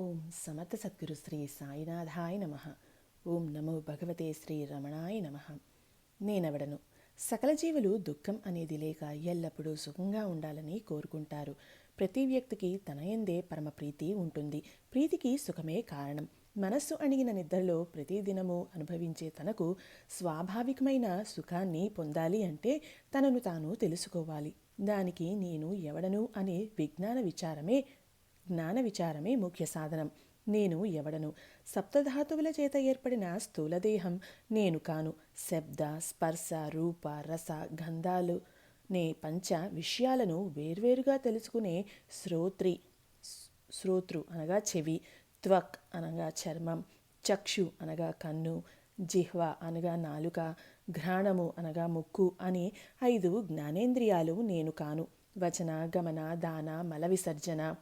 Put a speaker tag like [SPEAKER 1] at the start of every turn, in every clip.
[SPEAKER 1] ఓం సమర్థ సద్గురు శ్రీ సాయినాథాయ నమ. ఓం నమో భగవతే శ్రీ రమణాయ నమ. నేనెవడను? సకల జీవులు దుఃఖం అనేది లేక ఎల్లప్పుడూ సుఖంగా ఉండాలని కోరుకుంటారు. ప్రతి వ్యక్తికి తన ఎందే పరమ ప్రీతి ఉంటుంది. ప్రీతికి సుఖమే కారణం. మనస్సు అణిగిన నిద్రలో ప్రతిదినము అనుభవించే తనకు స్వాభావికమైన సుఖాన్ని పొందాలి అంటే తనను తాను తెలుసుకోవాలి. దానికి నేను ఎవడను అనే విజ్ఞాన విచారమే జ్ఞాన విచారమే ముఖ్య సాధనం. నేను ఎవడను? సప్తధాతువుల చేత ఏర్పడిన స్థూలదేహం నేను కాను. శబ్ద స్పర్శ రూప రస గంధాలు. నే పంచ విషయాలను వేర్వేరుగా తెలుసుకునే శ్రోత్రి శ్రోతృ అనగా చెవి త్వక్ అనగా చర్మం చక్షు అనగా కన్ను జిహ్వ అనగా నాలుక ఘ్రాణము అనగా ముక్కు అనే ఐదు జ్ఞానేంద్రియాలు నేను కాను. వచన గమన దాన మల విసర్జన.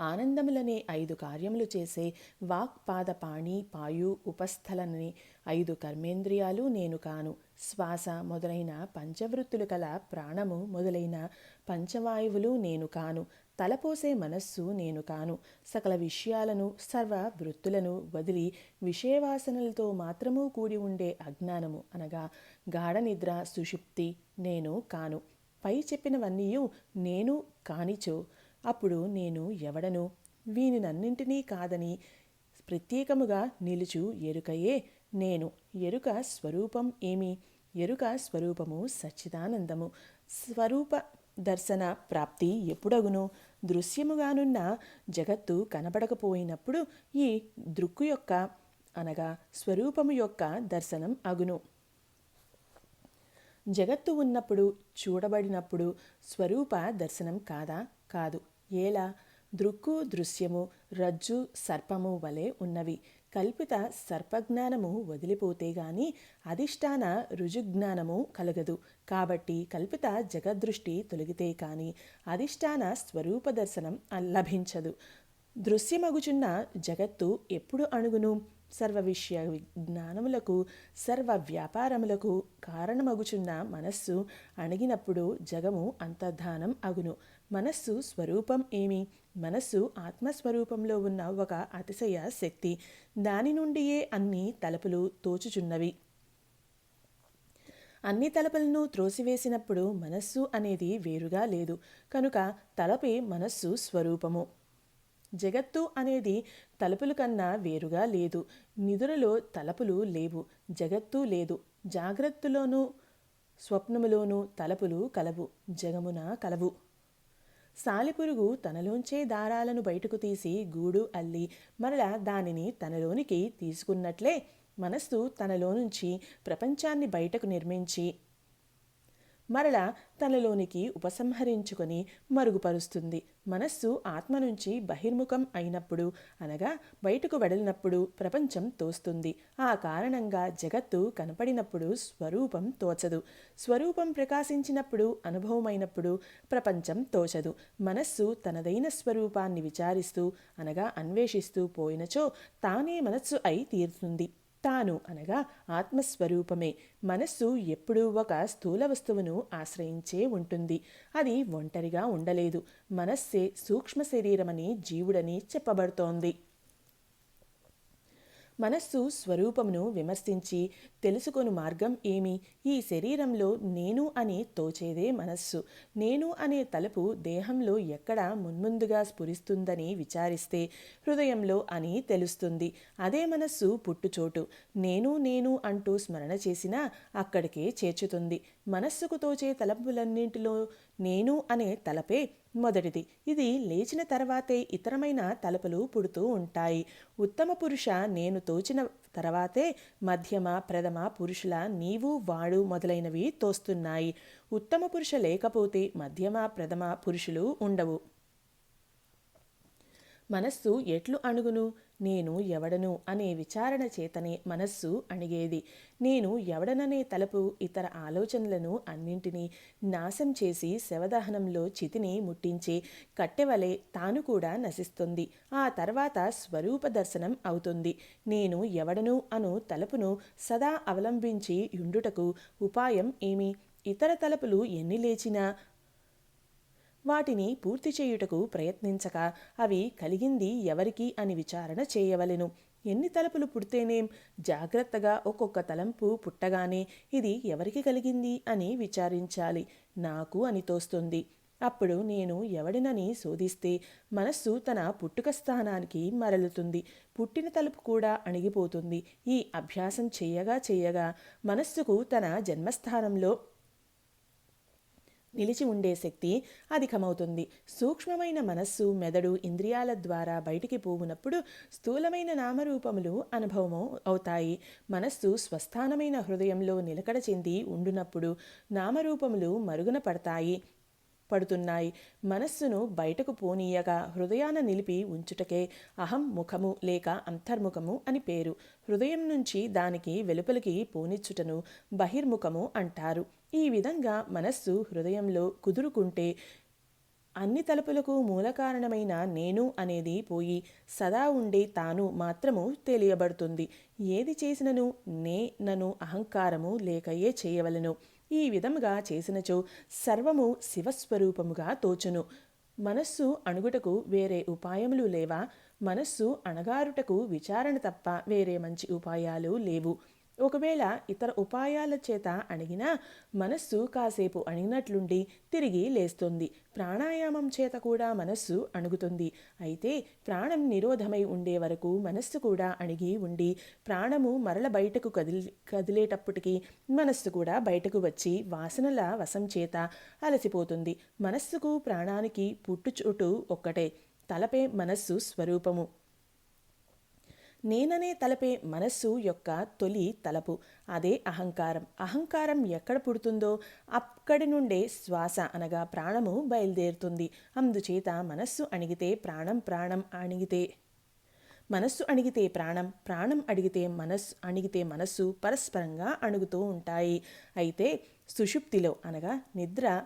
[SPEAKER 1] ఆనందములనే ఐదు కార్యములు చేసే వాక్ పాద పాణి పాయు ఉపస్థలనని ఐదు కర్మేంద్రియాలు నేను కాను. శ్వాస మొదలైన పంచవృత్తులు కల ప్రాణము మొదలైన పంచవాయువులు నేను కాను. తలపోసే మనస్సు నేను కాను. సకల విషయాలను సర్వ వృత్తులను వదిలి విషయవాసనలతో మాత్రము కూడి ఉండే అజ్ఞానము అనగా గాఢ నిద్ర సుషుప్తి నేను కాను. పై చెప్పినవన్నీయు నేను కానిచో. అప్పుడు నేను ఎవడను? వీనినన్నింటినీ కాదని ప్రత్యేకముగా నిలుచు ఎరుకయే నేను. ఎరుక స్వరూపం ఏమి? ఎరుక స్వరూపము సచ్చిదానందము. స్వరూప దర్శన ప్రాప్తి ఎప్పుడగును? దృశ్యముగానున్న జగత్తు కనబడకపోయినప్పుడు ఈ దృక్కు యొక్క అనగా స్వరూపము యొక్క దర్శనం అగును. జగత్తు ఉన్నప్పుడు చూడబడినప్పుడు స్వరూప దర్శనం కాదా? కాదు. ఏలా? దృక్కు దృశ్యము రజ్జు సర్పము వలె ఉన్నవి. కల్పిత సర్పజ్ఞానము వదిలిపోతే గాని అధిష్టాన రుజుజ్ఞానము కలగదు. కాబట్టి కల్పిత జగదృష్టి తొలగితే కాని అధిష్టాన స్వరూప దర్శనం లభించదు. దృశ్యమగుచున్న జగత్తు ఎప్పుడు అణుగును? సర్వ విషయ జ్ఞానములకు సర్వ వ్యాపారములకు కారణమగుచున్న మనస్సు అణిగినప్పుడు జగము అంతర్ధానం అగును. మనస్సు స్వరూపం ఏమి? మనస్సు ఆత్మస్వరూపంలో ఉన్న ఒక అతిశయ శక్తి. దాని నుండియే అన్ని తలుపులు తోచుచున్నవి. అన్ని తలపులను త్రోసివేసినప్పుడు మనస్సు అనేది వేరుగా లేదు. కనుక తలపే మనస్సు స్వరూపము. జగత్తు అనేది తలుపుల కన్నా వేరుగా లేదు. నిధులలో తలుపులు లేవు. జగత్తు లేదు. జాగ్రత్తలోనూ స్వప్నములోనూ తలుపులు కలవు. జగమున కలవు. సాలిపురుగు తనలోంచే దారాలను బయటకు తీసి గూడు అల్లి మరలా దానిని తనలోనికి తీసుకున్నట్లే మనస్సు తనలో నుంచి ప్రపంచాన్ని బయటకు నిర్మించి మరలా తనలోనికి ఉపసంహరించుకొని మరుగుపరుస్తుంది. మనస్సు ఆత్మ నుంచి బహిర్ముఖం అయినప్పుడు అనగా బయటకు వెడలినప్పుడు ప్రపంచం తోస్తుంది. ఆ కారణంగా జగత్తు కనపడినప్పుడు స్వరూపం తోచదు. స్వరూపం ప్రకాశించినప్పుడు అనుభవమైనప్పుడు ప్రపంచం తోచదు. మనస్సు తనదైన స్వరూపాన్ని విచారిస్తూ అనగా అన్వేషిస్తూ పోయినచో తానే మనస్సు అయి తీరుతుంది. తాను అనగా ఆత్మస్వరూపమే. మనస్సు ఎప్పుడూ ఒక స్థూల వస్తువును ఆశ్రయించే ఉంటుంది. అది ఒంటరిగా ఉండలేదు. మనస్సే సూక్ష్మ శరీరమని జీవుడని చెప్పబడుతోంది. మనస్సు స్వరూపమును విమర్శించి తెలుసుకొను మార్గం ఏమి? ఈ శరీరంలో నేను అని తోచేదే మనస్సు. నేను అనే తలుపు దేహంలో ఎక్కడ మున్ముందుగా స్ఫురిస్తుందని విచారిస్తే హృదయంలో అని తెలుస్తుంది. అదే మనస్సు పుట్టుచోటు. నేను నేను అంటూ స్మరణ చేసినా అక్కడికే చేర్చుతుంది. మనస్సుకు తోచే తలపులన్నింటిలో నేను అనే తలపే మొదటిది. ఇది లేచిన తర్వాతే ఇతరమైన తలుపులు పుడుతూ ఉంటాయి. ఉత్తమ పురుష నేను తోచిన తర్వాతే మధ్యమ ప్రథమ పురుషుల నీవు వాడు మొదలైనవి తోస్తున్నాయి. ఉత్తమ పురుష లేకపోతే మధ్యమ ప్రథమ పురుషులు ఉండవు. మనస్సు ఎట్లు అణుగును? నేను ఎవడను అనే విచారణ చేతనే మనస్సు అణిగేది. నేను ఎవడననే తలపు ఇతర ఆలోచనలను అన్నింటినీ నాశం చేసి శవదహనంలో చితిని ముట్టించే కట్టెవలే తాను కూడా నశిస్తుంది. ఆ తర్వాత స్వరూప దర్శనం అవుతుంది. నేను ఎవడను అను తలపును సదా అవలంబించి యుండుటకు ఉపాయం ఏమి? ఇతర తలపులు ఎన్ని లేచినా వాటిని పూర్తి చేయుటకు ప్రయత్నించక అవి కలిగింది ఎవరికి అని విచారణ చేయవలెను. ఎన్ని తలుపులు పుడితేనేం జాగ్రత్తగా ఒక్కొక్క తలంపు పుట్టగానే ఇది ఎవరికి కలిగింది అని విచారించాలి. నాకు అని తోస్తుంది. అప్పుడు నేను ఎవడినని శోధిస్తే మనస్సు తన పుట్టుక స్థానానికి మరలుతుంది. పుట్టిన తలుపు కూడా అణిగిపోతుంది. ఈ అభ్యాసం చేయగా చేయగా మనస్సుకు తన జన్మస్థానంలో నిలిచి ఉండే శక్తి అధికమవుతుంది. సూక్ష్మమైన మనస్సు మెదడు ఇంద్రియాల ద్వారా బయటికి పోవునప్పుడు స్థూలమైన నామరూపములు అనుభవము అవుతాయి. మనస్సు స్వస్థానమైన హృదయంలో నిలకడ చెంది ఉండునప్పుడు నామరూపములు మరుగున పడతాయి. పడుతున్నాయి. మనస్సును బయటకు పోనీయగా హృదయాన నిలిపి ఉంచుటకే అహం ముఖము లేక అంతర్ముఖము అని పేరు. హృదయం నుంచి దానికి వెలుపలికి పోనిచ్చుటను బహిర్ముఖము అంటారు. ఈ విధంగా మనస్సు హృదయంలో కుదురుకుంటే అన్ని తలుపులకు మూల కారణమైన నేను అనేది పోయి సదా ఉండే తాను మాత్రము తెలియబడుతుంది. ఏది చేసినను నే నను అహంకారము లేకయే చేయవలను. ఈ విధముగా చేసినచో సర్వము శివస్వరూపముగా తోచును. మనస్సు అణుగుటకు వేరే ఉపాయములు లేవా? మనస్సు అణగారుటకు విచారణ తప్ప వేరే మంచి ఉపాయాలు లేవు. ఒకవేళ ఇతర ఉపాయాల చేత అణిగినా మనస్సు కాసేపు అణిగినట్లుండి తిరిగి లేస్తుంది. ప్రాణాయామం చేత కూడా మనస్సు అణుగుతుంది. అయితే ప్రాణం నిరోధమై ఉండే వరకు మనస్సు కూడా అణిగి ఉండి ప్రాణము మరల బయటకు కదిలి కదిలేటప్పటికీ మనస్సు కూడా బయటకు వచ్చి వాసనల వశం చేత అలసిపోతుంది. మనస్సుకు ప్రాణానికి పుట్టుచోటు ఒక్కటే. తలపే మనస్సు స్వరూపము. నేననే తలపే మనస్సు యొక్క తొలి తలపు అదే అహంకారం. అహంకారం ఎక్కడ పుడుతుందో అక్కడి నుండే శ్వాస అనగా ప్రాణము బయలుదేరుతుంది. అందుచేత మనస్సు అణిగితే ప్రాణం ప్రాణం అణిగితే మనస్సు అణిగితే ప్రాణం ప్రాణం అడిగితే మనస్సు అణిగితే మనస్సు పరస్పరంగా అణుగుతూ ఉంటాయి. అయితే సుషుప్తిలో అనగా నిద్ర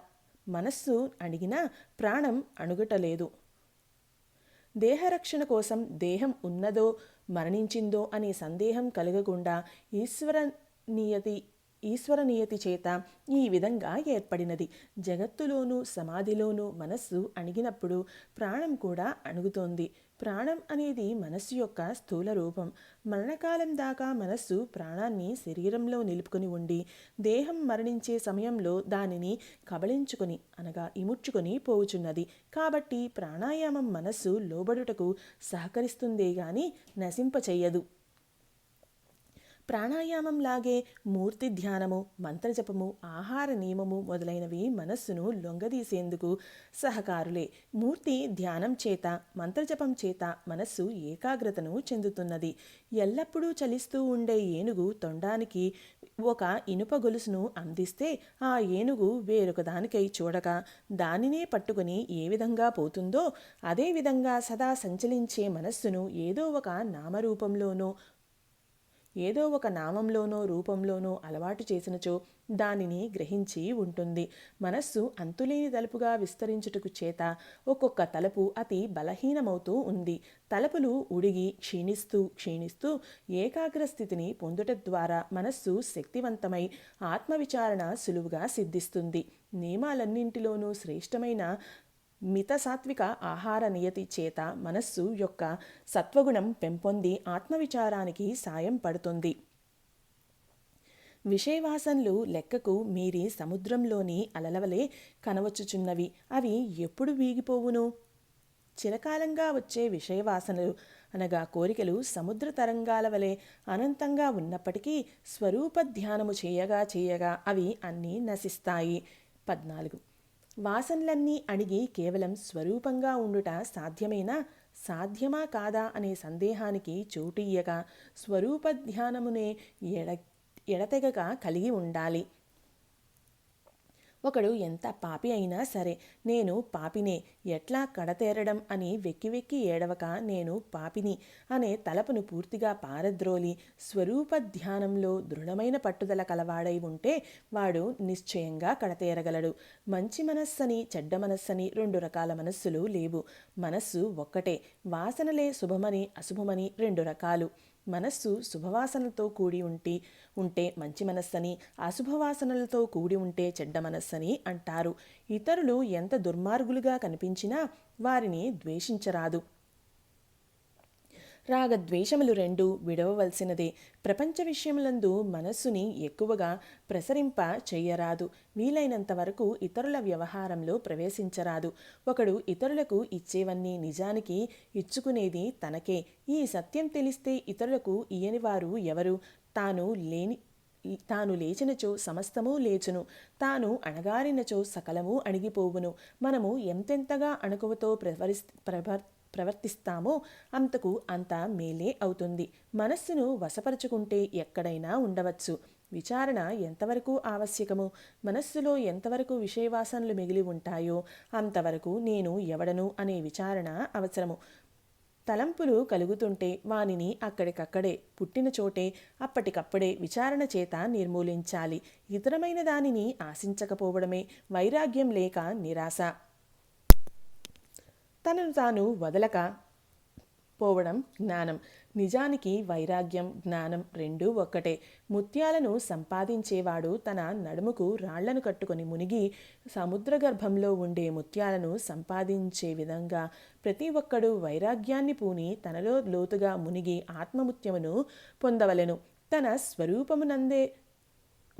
[SPEAKER 1] మనస్సు అణిగినా ప్రాణం అణుగటలేదు. దేహరక్షణ కోసం దేహం ఉన్నదో మరణించిందో అనే సందేహం కలగకుండా ఈశ్వర నియతి ఈశ్వర నియతి చేత ఈ విధంగా ఏర్పడినది. జగత్తులోనూ సమాధిలోనూ మనస్సు అణిగినప్పుడు ప్రాణం కూడా అణుగుతోంది. ప్రాణం అనేది మనస్సు యొక్క స్థూల రూపం. మరణకాలం దాకా మనస్సు ప్రాణాన్ని శరీరంలో నిలుపుకొని ఉండి దేహం మరణించే సమయంలో దానిని కబళించుకొని అనగా ఇముడ్చుకొని పోవుచున్నది. కాబట్టి ప్రాణాయామం మనస్సు లోబడుటకు సహకరిస్తుందే గాని ప్రాణాయామం లాగే మూర్తి ధ్యానము మంత్రజపము ఆహార నియమము మొదలైనవి మనస్సును లొంగదీసేందుకు సహకారులే. మూర్తి ధ్యానం చేత మంత్రజపం చేత మనస్సు ఏకాగ్రతను చెందుతున్నది. ఎల్లప్పుడూ చలిస్తూ ఉండే ఏనుగు తొండానికి ఒక ఇనుప గొలుసును అందిస్తే ఆ ఏనుగు వేరొక దానికై చూడక దానినే పట్టుకుని ఏ విధంగా పోతుందో అదేవిధంగా సదా సంచలించే మనస్సును ఏదో ఒక నామరూపంలోనో ఏదో ఒక నామంలోనో రూపంలోనో అలవాటు చేసినచో దానిని గ్రహించి ఉంటుంది. మనస్సు అంతులేని తలుపుగా విస్తరించుటకు చేత ఒక్కొక్క తలుపు అతి బలహీనమవుతూ ఉంది. తలుపులు ఉడిగి క్షీణిస్తూ క్షీణిస్తూ ఏకాగ్ర స్థితిని పొందుట ద్వారా మనస్సు శక్తివంతమై ఆత్మవిచారణ సులువుగా సిద్ధిస్తుంది. నియమాలన్నింటిలోనూ శ్రేష్టమైన మిత సాత్విక ఆహార నియతి చేత మనస్సు యొక్క సత్వగుణం పెంపొంది ఆత్మవిచారానికి సాయం పడుతుంది. విషయవాసనలు లెక్కకు మీరి సముద్రంలోని అలలవలే కనవచ్చుచున్నవి. అవి ఎప్పుడు వీగిపోవును? చిరకాలంగా వచ్చే విషయవాసనలు అనగా కోరికలు సముద్ర తరంగాల వలె అనంతంగా ఉన్నప్పటికీ స్వరూప ధ్యానము చేయగా చేయగా అవి అన్నీ నశిస్తాయి. పద్నాలుగు. వాసనలన్నీ అణిగి కేవలం స్వరూపంగా ఉండుట సాధ్యమేనా? సాధ్యమా కాదా అనే సందేహానికి చోటియ్యక స్వరూప ధ్యానమునే ఎడ ఎడతెగక కలిగి ఉండాలి. ఒకడు ఎంత పాపి అయినా సరే నేను పాపినే ఎట్లా కడతేరడం అని వెక్కి వెక్కి ఏడవక నేను పాపిని అనే తలపును పూర్తిగా పారద్రోలి స్వరూప ధ్యానంలో దృఢమైన పట్టుదల కలవాడై ఉంటే వాడు నిశ్చయంగా కడతేరగలడు. మంచి మనస్సని చెడ్డ మనస్సని రెండు రకాల మనస్సులు లేవు. మనస్సు ఒక్కటే వాసనలే శుభమని అశుభమని రెండు రకాలు. మనస్సు శుభవాసనలతో కూడి ఉంటే ఉంటే మంచి మనస్సని అశుభవాసనలతో కూడి ఉంటే చెడ్డ మనస్సని అంటారు. ఇతరులు ఎంత దుర్మార్గులుగా కనిపించినా వారిని ద్వేషించరాదు. రాగద్వేషములు రెండు విడవవలసినదే. ప్రపంచ విషయములందు మనస్సుని ఎక్కువగా ప్రసరింప చెయ్యరాదు. వీలైనంత వరకు ఇతరుల వ్యవహారంలో ప్రవేశించరాదు. ఒకడు ఇతరులకు ఇచ్చేవన్నీ నిజానికి ఇచ్చుకునేది తనకే. ఈ సత్యం తెలిస్తే ఇతరులకు ఇయని వారు ఎవరు? తాను లేని తాను లేచినచో సమస్తము లేచును. తాను అణగారినచో సకలము అణిగిపోవును. మనము ఎంతెంతగా అణకువతో ప్రవరి ప్రవర్ ప్రవర్తిస్తామో అంతకు అంత మేలే అవుతుంది. మనస్సును వశపరుచుకుంటే ఎక్కడైనా ఉండవచ్చు. విచారణ ఎంతవరకు ఆవశ్యకము? మనస్సులో ఎంతవరకు విషయవాసనలు మిగిలి ఉంటాయో? అంతవరకు నేను ఎవడను అనే విచారణ అవసరము. తలంపులు కలుగుతుంటే వానిని అక్కడికక్కడే పుట్టిన చోటే అప్పటికప్పుడే విచారణ చేత నిర్మూలించాలి. ఇతరమైన దానిని ఆశించకపోవడమే వైరాగ్యం లేక నిరాశ. తనను తాను వదలక పోవడం జ్ఞానం. నిజానికి వైరాగ్యం జ్ఞానం రెండూ ఒక్కటే. ముత్యాలను సంపాదించేవాడు తన నడుముకు రాళ్ళను కట్టుకొని మునిగి సముద్ర గర్భంలో ఉండే ముత్యాలను సంపాదించే విధంగా ప్రతి ఒక్కడు వైరాగ్యాన్ని పూని తనలో లోతుగా మునిగి ఆత్మముత్యమును పొందవలెను. తన స్వరూపమునందే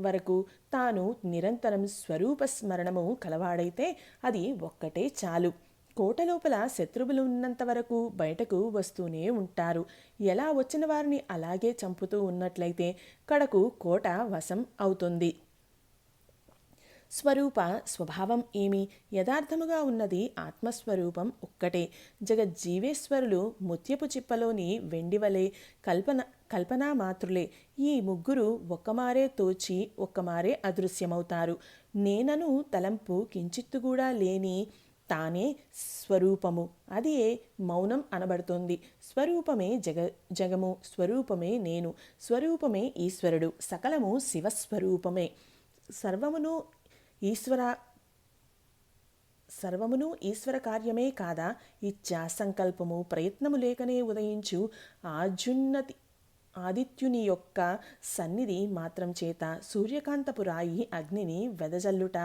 [SPEAKER 1] వరకు తాను నిరంతరం స్వరూప స్మరణము కలవాడైతే అది ఒక్కటే చాలు. కోట లోపల శత్రువులు ఉన్నంత వరకు బయటకు వస్తూనే ఉంటారు. ఎలా వచ్చిన వారిని అలాగే చంపుతూ ఉన్నట్లయితే కడకు కోట వశం అవుతుంది. స్వరూప స్వభావం ఏమి? యథార్థముగా ఉన్నది ఆత్మస్వరూపం ఒక్కటే. జగజ్జీవేశ్వరులు ముత్యపు చిప్పలోని వెండివలే కల్పన కల్పనా మాత్రులే ఈ ముగ్గురు ఒక్కమారే తోచి ఒక్కమారే అదృశ్యమవుతారు. నేనను తలంపు కించిత్తు కూడా లేని తానే స్వరూపము. అది మౌనం అనబడుతోంది. స్వరూపమే జగ జగము స్వరూపమే నేను స్వరూపమే ఈశ్వరుడు సకలము శివస్వరూపమే. సర్వమును ఈశ్వర సర్వమును ఈశ్వర కార్యమే కాదా? ఇచ్చా సంకల్పము ప్రయత్నము లేకనే ఉదయించు ఆజున్నతి ఆదిత్యుని యొక్క సన్నిధి మాత్రం చేత సూర్యకాంతపు రాయి అగ్నిని వెదజల్లుట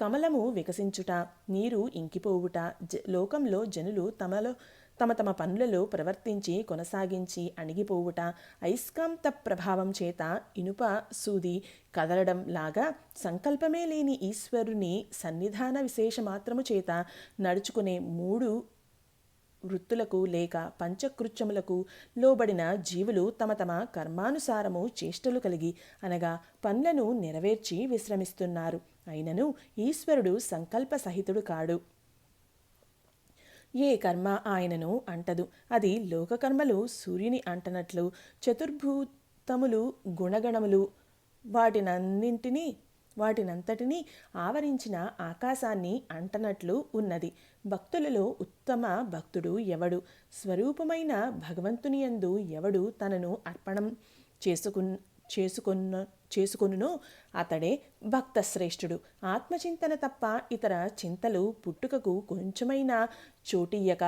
[SPEAKER 1] కమలము వికసించుట నీరు ఇంకిపోవుట జ లోకంలో జనులు తమలో తమ తమ పనులలో ప్రవర్తించి కొనసాగించి అణిగిపోవుట అయస్కాంత ప్రభావం చేత ఇనుప సూది కదలడం లాగా సంకల్పమే లేని ఈశ్వరుని సన్నిధాన విశేష మాత్రము చేత నడుచుకునే మూడు వృత్తులకు లేక పంచకృత్యములకు లోబడిన జీవులు తమ తమ కర్మానుసారము చేష్టలు కలిగి అనగా పనులను నెరవేర్చి విశ్రమిస్తున్నారు. అయినను ఈశ్వరుడు సంకల్ప సహితుడు కాడు. ఏ కర్మ ఆయనను అంటదు. అది లోకకర్మలు సూర్యుని అంటనట్లు చతుర్భూతములు గుణగణములు వాటినన్నింటినీ వాటినంతటినీ ఆవరించిన ఆకాశాన్ని అంటనట్లు ఉన్నది. భక్తులలో ఉత్తమ భక్తుడు ఎవడు? స్వరూపమైన భగవంతుని యందు ఎవడు తనను అర్పణం చేసుకున్ చేసుకున్న చేసుకొనునో అతడే భక్త శ్రేష్ఠుడు ఆత్మచింతన తప్ప ఇతర చింతలు పుట్టుకకు కొంచెమైనా చోటియ్యక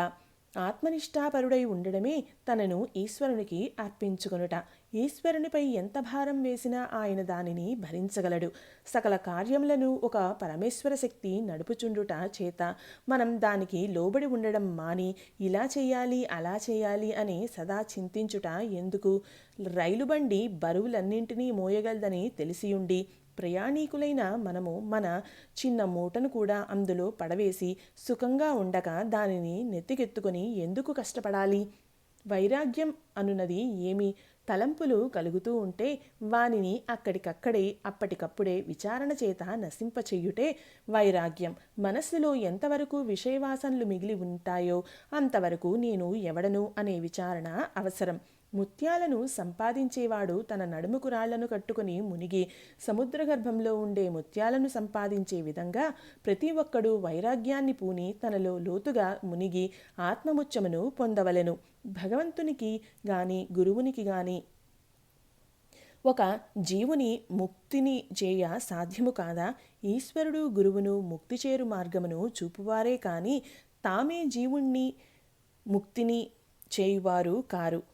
[SPEAKER 1] ఆత్మనిష్టాపరుడై ఉండడమే తనను ఈశ్వరునికి అర్పించుకొనుట. ఈశ్వరునిపై ఎంత భారం వేసినా ఆయన దానిని భరించగలడు. సకల కార్యములను ఒక పరమేశ్వర శక్తి నడుపుచుండుట చేత మనం దానికి లోబడి ఉండడం మాని ఇలా చేయాలి అలా చేయాలి అని సదా చింతించుట ఎందుకు? రైలు బండి బరువులన్నింటినీ మోయగలదని తెలిసియుండి ప్రయాణీకులైన మనము మన చిన్న మూటను కూడా అందులో పడవేసి సుఖంగా ఉండక దానిని నెత్తికెత్తుకొని ఎందుకు కష్టపడాలి? వైరాగ్యం అనున్నది ఏమి? తలంపులు కలుగుతూ ఉంటే వానిని అక్కడికక్కడే అప్పటికప్పుడే విచారణ చేత నశింపచేయుటే వైరాగ్యం. మనస్సులో ఎంతవరకు విషయవాసనలు మిగిలి ఉంటాయో అంతవరకు నేను ఎవడను అనే విచారణ అవసరం. ముత్యాలను సంపాదించేవాడు తన నడుముకు రాళ్ళను కట్టుకుని మునిగి సముద్రగర్భంలో ఉండే ముత్యాలను సంపాదించే విధంగా ప్రతి ఒక్కడూ వైరాగ్యాన్ని పూని తనలో లోతుగా మునిగి ఆత్మముచ్చమును పొందవలెను. భగవంతునికి గాని గురువునికి గాని ఒక జీవుని ముక్తిని చేయ సాధ్యము కాదా? ఈశ్వరుడు గురువును ముక్తి చేరు మార్గమును చూపువారే కానీ తామే జీవుణ్ణి ముక్తిని చేయువారు కారు.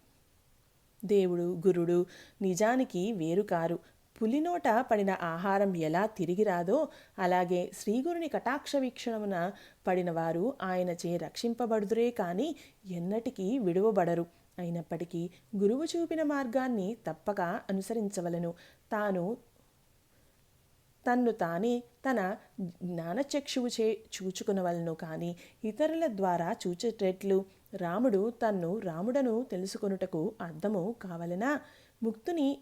[SPEAKER 1] దేవుడు గురుడు నిజానికి వేరు కారు. పులినోట పడిన ఆహారం ఎలా తిరిగి రాదో అలాగే శ్రీగురుని కటాక్ష వీక్షణమున పడిన వారు ఆయనచే రక్షింపబడుదురే కానీ ఎన్నటికీ విడువబడరు. అయినప్పటికీ గురువు చూపిన మార్గాన్ని తప్పక అనుసరించవలను. తాను తన్ను తానే తన జ్ఞానచక్షువు చే చూచుకునవలను కానీ ఇతరుల ద్వారా చూచేటట్లు రాముడు తన్ను రాముడను తెలుసుకొనుటకు అర్థము కావలనా? ముక్తుని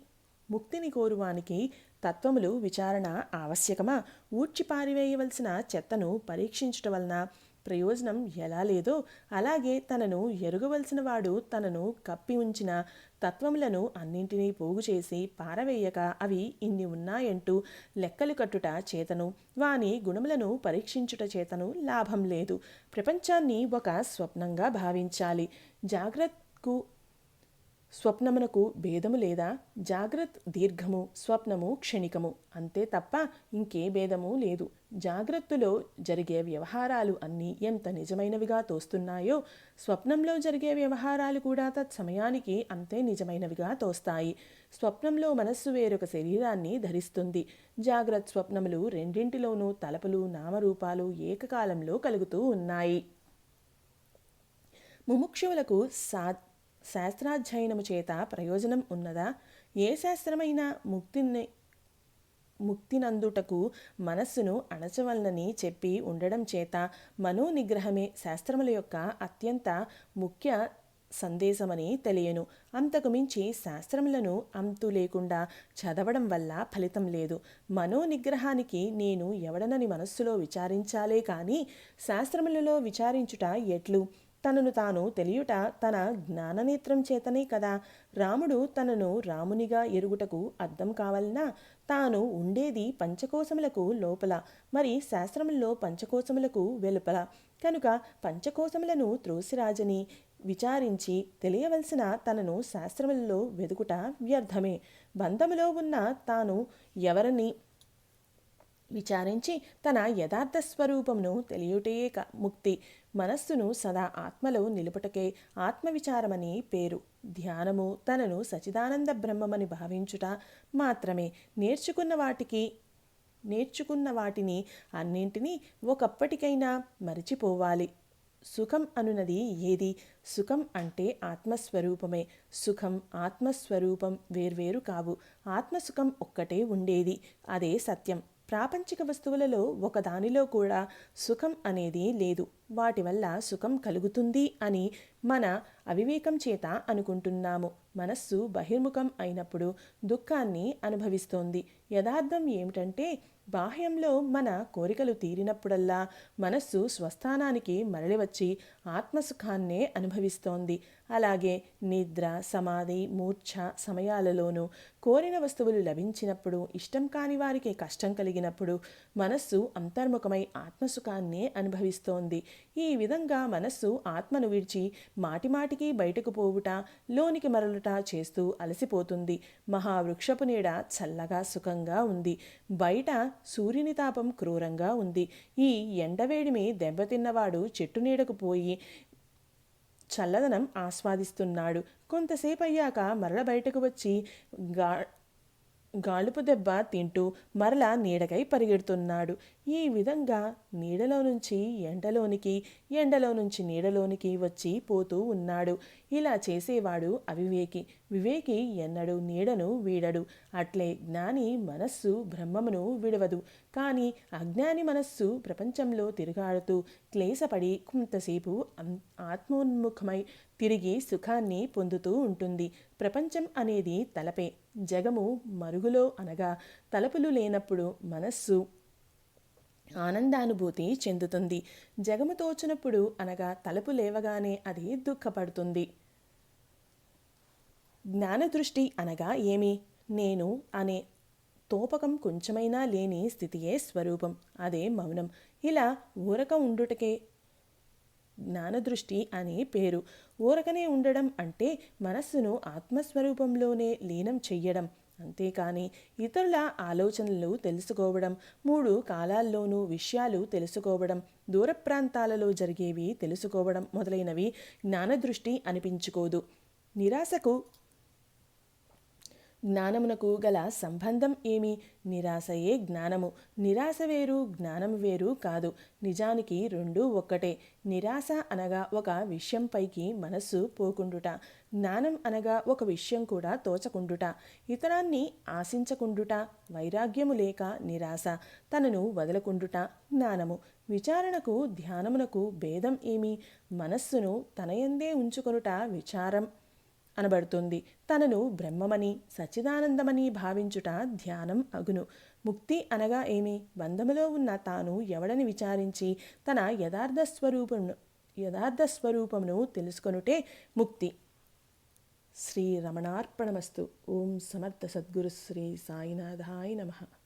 [SPEAKER 1] ముక్తిని కోరువానికి తత్వములు విచారణ ఆవశ్యకమా? ఊడ్చి పారివేయవలసిన చెత్తను పరీక్షించటం వలన ప్రయోజనం ఎలా లేదో అలాగే తనను ఎరుగవలసిన వాడు తనను కప్పి ఉంచిన తత్వములను అన్నింటినీ పోగు చేసి పారవేయక అవి ఇన్ని ఉన్నాయంటూ లెక్కలు కట్టుట చేతను వాని గుణములను పరీక్షించుట చేతను లాభం లేదు. ప్రపంచాన్ని ఒక స్వప్నంగా భావించాలి. జాగ్రత్తకు స్వప్నమునకు భేదము లేదా? జాగ్రత్త దీర్ఘము స్వప్నము క్షణికము. అంతే తప్ప ఇంకే భేదము లేదు. జాగ్రత్తలో జరిగే వ్యవహారాలు అన్నీ ఎంత నిజమైనవిగా తోస్తున్నాయో స్వప్నంలో జరిగే వ్యవహారాలు కూడా తత్సమయానికి అంతే నిజమైనవిగా తోస్తాయి. స్వప్నంలో మనస్సు వేరొక శరీరాన్ని ధరిస్తుంది. జాగ్రత్త స్వప్నములు రెండింటిలోనూ తలపులు నామరూపాలు ఏకకాలంలో కలుగుతూ ఉన్నాయి. ముముక్షువులకు సా శాస్త్రాధ్యయనము చేత ప్రయోజనం ఉన్నదా? ఏ శాస్త్రమైనా ముక్తిని ముక్తినందుటకు మనస్సును అణచవలనని చెప్పి ఉండడం చేత మనోనిగ్రహమే శాస్త్రముల యొక్క అత్యంత ముఖ్య సందేశమని తెలియను. అంతకు మించి శాస్త్రములను అంతు లేకుండా చదవడం వల్ల ఫలితం లేదు. మనోనిగ్రహానికి నేను ఎవడనని మనస్సులో విచారించాలే కానీ శాస్త్రములలో విచారించుట ఎట్లు? తనను తాను తెలియుట తన జ్ఞాననేత్రం చేతనే కదా. రాముడు తనను రామునిగా ఎరుగుటకు అర్థం కావాలన్నా తాను ఉండేది పంచకోశములకు లోపల మరి శాస్త్రముల్లో పంచకోశములకు వెలుపల. కనుక పంచకోశములను త్రోసిరాజని విచారించి తెలియవలసిన తనను శాస్త్రములలో వెదుకుట వ్యర్థమే. బంధములో ఉన్న తాను ఎవరిని విచారించి తన యథార్థ స్వరూపమును తెలియుటయే ముక్తి. మనస్సును సదా ఆత్మలో నిలుపుటకే ఆత్మవిచారమని పేరు. ధ్యానము తనను సచిదానంద బ్రహ్మమని భావించుట మాత్రమే. నేర్చుకున్న వాటికి నేర్చుకున్న వాటిని అన్నింటినీ ఒకప్పటికైనా మరిచిపోవాలి. సుఖం అనునది ఏది? సుఖం అంటే ఆత్మస్వరూపమే. సుఖం ఆత్మస్వరూపం వేర్వేరు కావు. ఆత్మసుఖం ఒక్కటే ఉండేది. అదే సత్యం. ప్రాపంచిక వస్తువులలో ఒకదానిలో కూడా సుఖం అనేది లేదు. వాటి వల్ల సుఖం కలుగుతుంది అని మన అవివేకం చేత అనుకుంటున్నాము. మనస్సు బహిర్ముఖం అయినప్పుడు దుఃఖాన్ని అనుభవిస్తోంది. యథార్థం ఏమిటంటే బాహ్యంలో మన కోరికలు తీరినప్పుడల్లా మనస్సు స్వస్థానానికి మరలి వచ్చి ఆత్మసుఖాన్నే అనుభవిస్తోంది. అలాగే నిద్ర సమాధి మూర్ఛ సమయాలలోనూ కోరిన వస్తువులు లభించినప్పుడు ఇష్టం కాని వారికి కష్టం కలిగినప్పుడు మనస్సు అంతర్ముఖమై ఆత్మసుఖాన్నే అనుభవిస్తోంది. ఈ విధంగా మనస్సు ఆత్మను విడిచి మాటిమాటికి బయటకు పోవుట లోనికి మరలుట చేస్తూ అలసిపోతుంది. మహావృక్షపు నీడ చల్లగా సుఖంగా ఉంది. బయట సూర్యుని తాపం క్రూరంగా ఉంది. ఈ ఎండవేడిమి దెబ్బతిన్నవాడు చెట్టు నీడకు పోయి చల్లదనం ఆస్వాదిస్తున్నాడు. కొంతసేపు అయ్యాక మరల బయటకు వచ్చి గా గాలుపు దెబ్బ తింటూ మరలా నీడకై పరిగెడుతున్నాడు. ఈ విధంగా నీడలో నుంచి ఎండలోనికి ఎండలో నుంచి నీడలోనికి వచ్చి పోతూ ఉన్నాడు. ఇలా చేసేవాడు అవివేకి. వివేకి ఎన్నడు నీడను వీడడు. అట్లే జ్ఞాని మనస్సు బ్రహ్మమును విడవదు. కానీ అజ్ఞాని మనస్సు ప్రపంచంలో తిరుగాడుతూ క్లేశపడి కొంతసేపు ఆత్మోన్ముఖమై తిరిగి సుఖాన్ని పొందుతూ ఉంటుంది. ప్రపంచం అనేది తలపే. జగము మరుగులో అనగా తలపులు లేనప్పుడు మనస్సు ఆనందానుభూతి చెందుతుంది. జగము తోచినప్పుడు అనగా తలుపు లేవగానే అది దుఃఖపడుతుంది. జ్ఞానదృష్టి అనగా ఏమి? నేను అనే తోపకం కొంచెమైనా లేని స్థితియే స్వరూపం. అదే మౌనం. ఇలా ఊరక ఉండుటకే జ్ఞానదృష్టి అని పేరు. ఊరకనే ఉండడం అంటే మనస్సును ఆత్మస్వరూపంలోనే లీనం చెయ్యడం. అంతేకాని ఇతరుల ఆలోచనలు తెలుసుకోవడం మూడు కాలాల్లోనూ విషయాలు తెలుసుకోవడం దూర ప్రాంతాలలో జరిగేవి తెలుసుకోవడం మొదలైనవి జ్ఞానదృష్టి అనిపించుకోదు. నిరాశకు జ్ఞానమునకు గల సంబంధం ఏమి? నిరాశయే జ్ఞానము. నిరాశ వేరు జ్ఞానం వేరు కాదు. నిజానికి రెండూ ఒక్కటే. నిరాశ అనగా ఒక విషయంపైకి మనస్సు పోకుండుట. జ్ఞానం అనగా ఒక విషయం కూడా తోచకుండుట. ఇతరాన్ని ఆశించకుండుట. వైరాగ్యము లేక నిరాశ. తనను వదలకుండుట. జ్ఞానము. విచారణకు ధ్యానమునకు భేదం ఏమి? మనస్సును తనయందే ఉంచుకొనుట విచారం. అనబడుతుంది. తనను బ్రహ్మమని సచ్చిదానందమని భావించుట ధ్యానం అగును. ముక్తి అనగా ఏమి? బంధములో ఉన్న తాను ఎవడని విచారించి తన యథార్థ స్వరూపమును యథార్థ స్వరూపమును తెలుసుకొనుటే ముక్తి. శ్రీ రమణార్పణమస్తు. ఓం సమర్థ సద్గురు శ్రీ సాయినాథాయ నమః.